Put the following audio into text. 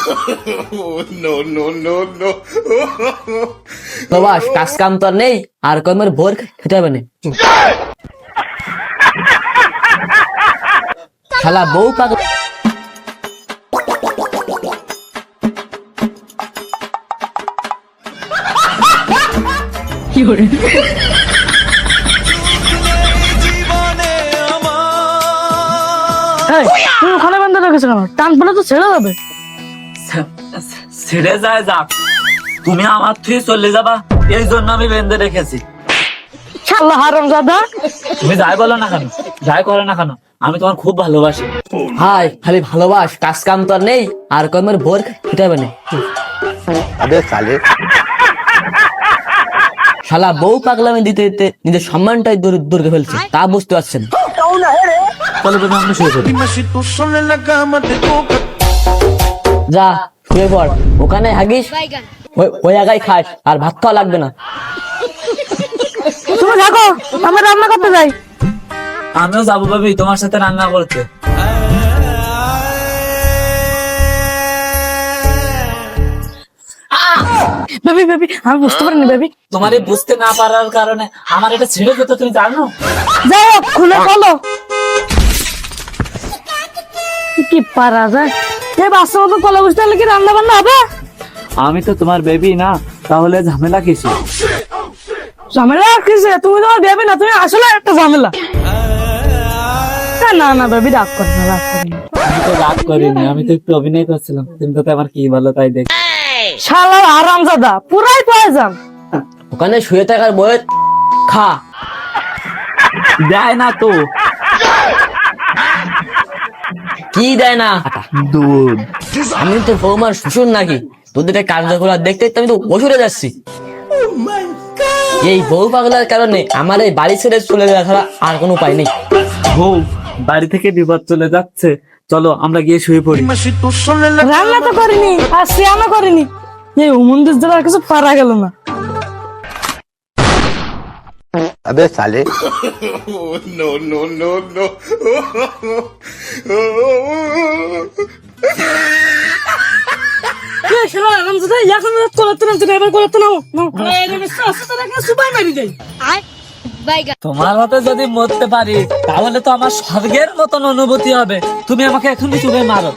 প্রবাস কাজ কাম তো নেই আর কর্মের ভোর খেতে হবে না। শালা বউ পাগল। তুমি ওখানে বেঁধে রেখেছো কেন? টান পড়লে তো ছেড়ে যাবে ছেড়ে যায় যাক তুমি আমার থেকে চলে যাবা এই জন্য আমি বেঁধে রেখেছি। শালা তুমি যাই বলো না কেন? যাই করো না কেন? আমি তোমার খুব ভালোবাসি। হাই খালি ভালোবাস কাজ কাম তো নেই আর কমের খিটাবে না। শালা বউ পাগলামি দিতে দিতে নিজের সম্মানটাই দুর্গে ফেলছে তা বুঝতে পারছেন? যা শুয়ে পড় ওখানে হাগিস? ওই- ওই আগাই খাস আর ভাত খাওয়া লাগবে না। তুমি থাকো আমি রান্না করতে যাই। আমিও যাব ভাবি তোমার সাথে রান্না করতে। বেবি বেবি আমি বুঝতে পারিনি বেবি তোমার এই বুঝতে না পারার কারণে আমার এটা ছেড়ে যেত তুমি জানো? যাই হোক খুলে বলো। কি পারা যায়? বাচ্চা মতো কলা বুঝতে হলে কি রান্না বান্না হবে? আমি তো তোমার বেবি না তাহলে ঝামেলা কিছু ঝামেলা কিসে তুমি তোমার বেবি না তুমি আসলে একটা ঝামেলা। না না বেবি রাগ করে না রাগ করে আমি তো রাগ করিনি আমি তো একটু অভিনয় করছিলাম কিন্তু তো আমার কি ভালো তাই দেখ। শালা আরাম দাদা পুরাই প্রয়োজন ওখানে শুয়ে থাকার বয়ে খা। দেয় না তো। কি দেয় না? দুধ। আমি তো বৌমার শ্বশুর নাকি? তোদের এই কার্যকলাপ দেখতে দেখতে আমি তো ওষুধে যাচ্ছি। এই বউ পাগলার কারণে আমার এই বাড়ি ছেড়ে চলে যাওয়া ছাড়া আর কোনো উপায় নেই। বউ বাড়ি থেকে বিপদ চলে যাচ্ছে। চলো আমরা গিয়ে শুয়ে পড়ি। রান্না তো করিনি আর সিয়ামও করিনি। এই উমন্দির দ্বারা আর কিছু পারা গেল না। আস্তে আস্তে রাখা সুপাই মারি দেয়। তোমার হাতে যদি মরতে পারি তাহলে তো আমার স্বর্গের মতন অনুভূতি হবে। তুমি আমাকে এখনই চুপে মারো।